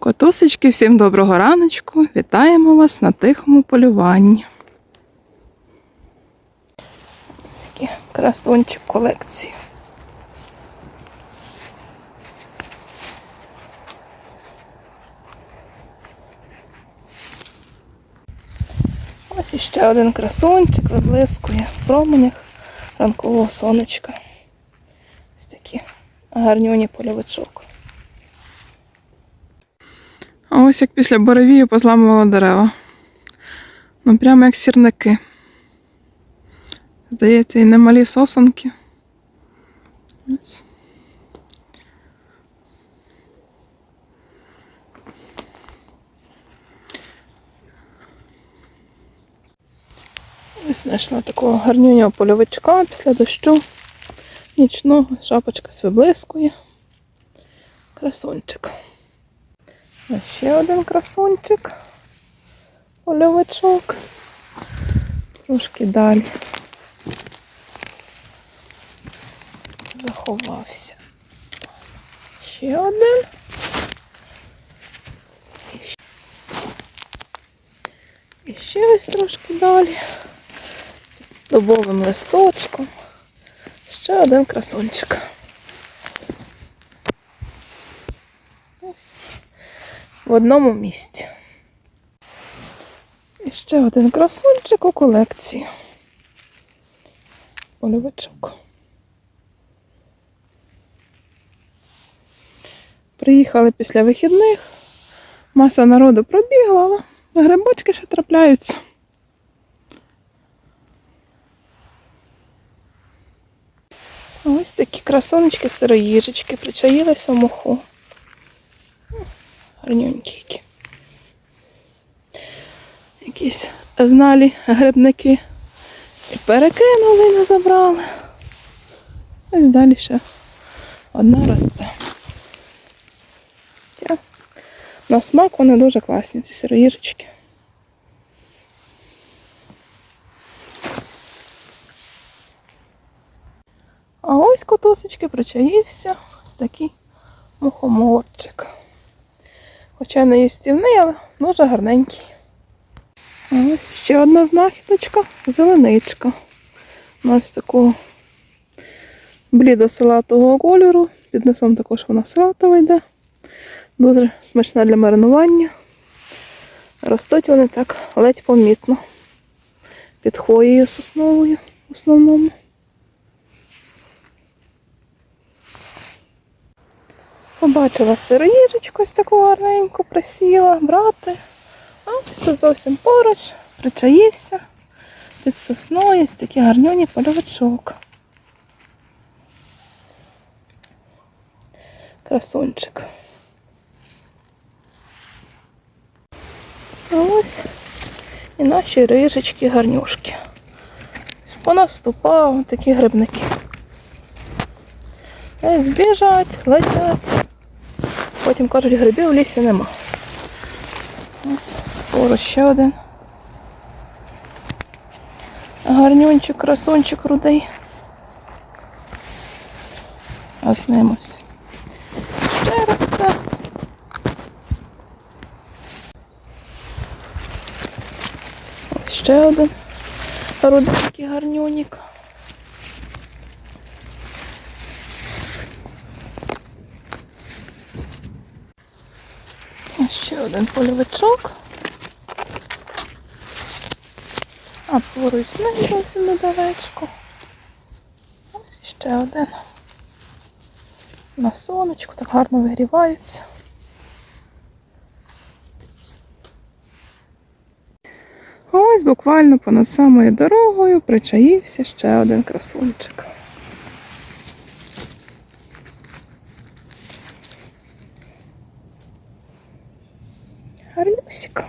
Котусечки, всім доброго раночку. Вітаємо вас на тихому полюванні. Такий красунчик колекції. Ось іще один красунчик виблискує в променях ранкового сонечка. Ось такі гарнюні польовичок. Ось як після буревію позламувало дерева. Ну прямо як сірники. Здається, і немалі сосонки. Ось. Знайшла такого гарнюнього польовичка після дощу. Нічного шапочка свиблискує. Красунчик. Ще один красунчик. Польовичок. Трошки далі. Заховався. Ще один. І ще- ось трошки далі. Дубовим листочком. Ще один красунчик. В одному місці. І ще один красунчик у колекції. Польовичок. Приїхали після вихідних. Маса народу пробігла, але грибочки ще трапляються. Ось такі красунечки сироїжечки причаїлися в моху. Гарнюнькі. Якісь зналі грибники. І перекинули, не забрали. Ось далі ще одна росте. На смак вони дуже класні, ці сироїжечки. А ось котусечки причаївся ось такий мухоморчик. Хоча не їстівний, але дуже гарненький. Ось ще одна знахідочка, зеленичка. Ось такого блідо-салатового кольору. Під носом також вона салатова йде. Дуже смачна для маринування. Ростуть вони так ледь помітно. Під хвоєю сосновою в основному. Побачила сироїжечку ось таку гарненьку, присіла брати. А ось тут зовсім поруч, причаївся під сосною, ось такий гарнюні польовичок. Красунчик. А ось і наші рижечки гарнюшки. Понаступав такі грибники. Ось біжать, летять. Потім кажуть, грибів в лісі нема. Ось поруч ще один. Гарнюнчик, красунчик рудий. А з ним ось. Ще росте. Ось ще один руденький гарнюнік. Ще один польовичок. А поруч ним зовсім недалечко. Ось ще один. На сонечку так гарно вигрівається. Ось буквально понад самою дорогою причаївся ще один красунчик. Гарнюсик.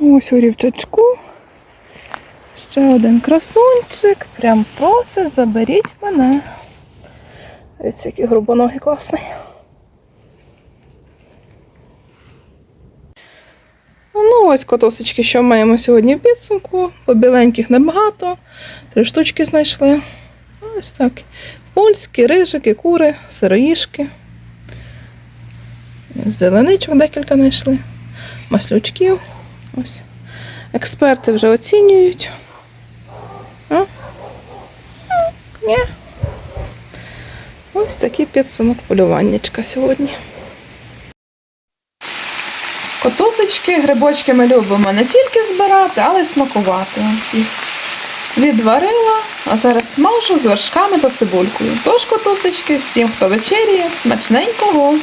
Ось у рівчачку. Ще один красунчик. Прям просить, заберіть мене. Дивіться, який грубоногий класний. Ну, ось котосочки, що маємо сьогодні в підсумку. По біленьких небагато. Три штучки знайшли. Ось так. Польські, рижики, кури, сироїшки. Зеленичок декілька знайшли. Маслючків. Ось. Експерти вже оцінюють. А? Ні. Ось такий підсумок полюваннячка сьогодні. Котусечки, грибочки ми любимо не тільки збирати, але й смакувати. Ось відварила, а зараз смажу з вершками та цибулькою. Тож, котусечки, всім, хто вечеряє, смачненького!